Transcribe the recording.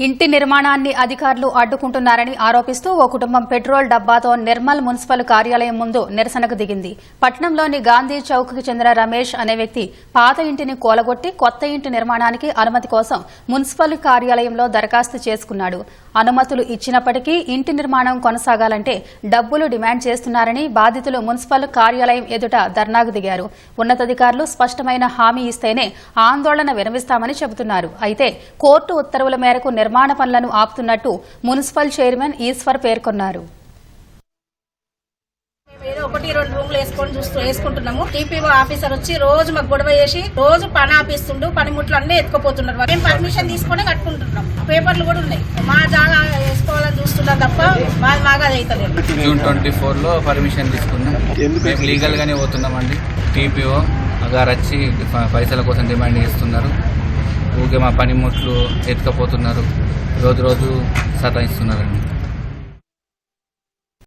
ఇంటి నిర్మాణాన్ని అధికారులు అడ్డుకుంటున్నారని ఆరోపిస్తూ ఓ కుటుంబం పెట్రోల్ డబ్బాతో నిర్మల్ మున్సిపల్ కార్యాలయం ముందు నిరసనకు దిగింది. పట్నంలోని గాంధీ చౌక్కి చెందిన రమేష్ అనే వ్యక్తి పాత ఇంటిని కూలగొట్టి కొత్త ఇంటి నిర్మాణానికి అనుమతి కోసం మున్సిపల్ కార్యాలయంలో దరఖాస్తు చేసుకున్నాడు. అనుమతులు ఇచ్చినప్పటికీ ఇంటి నిర్మాణం కొనసాగాలంటే డబ్బులు డిమాండ్ చేస్తున్నారని బాధితులు మున్సిపల్ కార్యాలయం ఎదుట ధర్నాకు దిగారు. ఉన్నతాధికారులు స్పష్టమైన హామీ ఇస్తేనే ఆందోళన విరమిస్తామని చెబుతున్నారు. అయితే కోర్టు ఉత్తర్వుల మేరకు నిర్మాణ పనులను ఆపుతున్నట్టు మున్సిపల్ చైర్మన్ ఈశ్వర్ పేర్కొన్నారు. మేము ఏదో ఒకటి రెండు రూమ్లు వేసుకొని చూస్తూ వేసుకుంటున్నాము. టీపీఓ ఆఫీసర్ వచ్చి రోజు మాకు గొడవ చేసి రోజు పని ఆపిస్తుండు పనిముట్లు అన్నీ ఎత్తుకుపోతున్నారు. మేము పర్మిషన్ తీసుకొని కట్టుకుంటున్నాం. పేపర్లు కూడా ఉన్నాయి. మా జాగా వేసుకోవాలని చూస్తున్నాం తప్ప మాది మాగా అది అవుతలేదు జూన్ ట్వంటీ ఫోర్లో పర్మిషన్ తీసుకున్నాం. మేము లీగల్ గానే పోతున్నామండి. టీపీఓ గారు వచ్చి పైసల కోసం డిమాండ్ చేస్తున్నారు. ఊకే మా పనిముట్లు ఎత్తుకపోతున్నారు. రోజు రోజు సతాయిస్తున్నారండి.